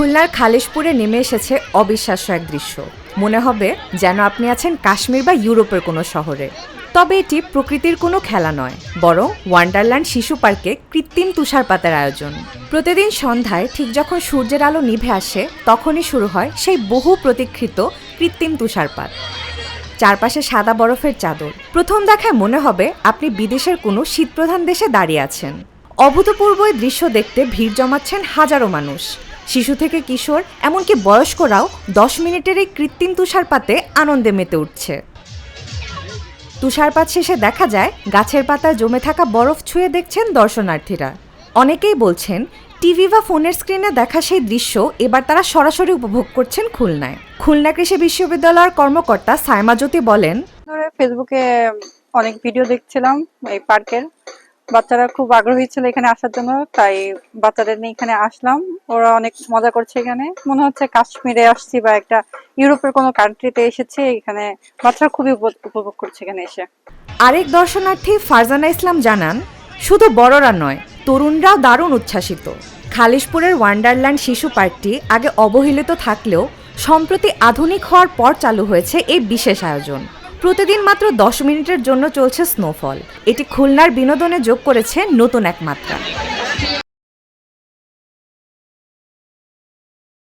খুলনার খালিশপুরে নেমে এসেছে অবিশ্বাস্য এক দৃশ্য। মনে হবে যেন আপনি আছেন কাশ্মীর বা ইউরোপের কোনো শহরে। তবে এটি প্রকৃতির কোনো খেলা নয়, বরং ওয়ান্ডারল্যান্ড শিশু পার্কে কৃত্রিম তুষারপাতের আয়োজন। প্রতিদিন সন্ধ্যায় ঠিক যখন সূর্যের আলো নিভে আসে, তখনই শুরু হয় সেই বহু প্রতীক্ষিত কৃত্রিম তুষারপাত। চারপাশে সাদা বরফের চাদর। প্রথম দেখায় মনে হবে আপনি বিদেশের কোনো শীতপ্রধান দেশে দাঁড়িয়ে আছেন। অভূতপূর্ব দৃশ্য দেখতে ভিড় জমাচ্ছেন হাজারো মানুষ। শিশু থেকে কিশোর, এমনকি বয়স্করাও দশ মিনিটের এই কৃত্রিম তুষারপাতে আনন্দে মেতে উঠছে। তুষারপাত শেষে দেখা যায়, গাছের পাতায় জমে থাকা বরফ ছুঁয়ে দেখছেন দর্শনার্থীরা। অনেকেই বলছেন, টিভি বা ফোনের স্ক্রিনে দেখা সেই দৃশ্য এবার তারা সরাসরি উপভোগ করছেন খুলনায়। খুলনা কৃষি বিশ্ববিদ্যালয়ের কর্মকর্তা সাইমা জ্যোতি বলেন ফেসবুকে অনেক ভিডিও দেখছিলাম, এই পার্কের। বাচ্চারা খুব আগ্রহী ছিল এখানে আসার জন্য, তাই বাচ্চাদের নিয়ে এখানে আসলাম। ওরা অনেক মজা করছে এখানে। মনে হচ্ছে কাশ্মীরে আসছি বা একটা ইউরোপের কোনো কান্ট্রিতে এসেছে, এখানে বাচ্চারা খুবই উপ- উপভোগ করছে এখানে এসে। আরেক দর্শনার্থী ফারজানা ইসলাম জানান, শুধু বড়রা নয়, তরুণরাও দারুণ উচ্ছ্বাসিত। খালিশপুরের ওয়ান্ডারল্যান্ড শিশু পার্কটি আগে অবহেলিত থাকলেও সম্প্রতি আধুনিক হওয়ার পর চালু হয়েছে এই বিশেষ আয়োজন। প্রতিদিন মাত্র দশ মিনিটের জন্য চলছে স্নোফল। এটি খুলনার বিনোদনে যোগ করেছে নতুন এক মাত্রা।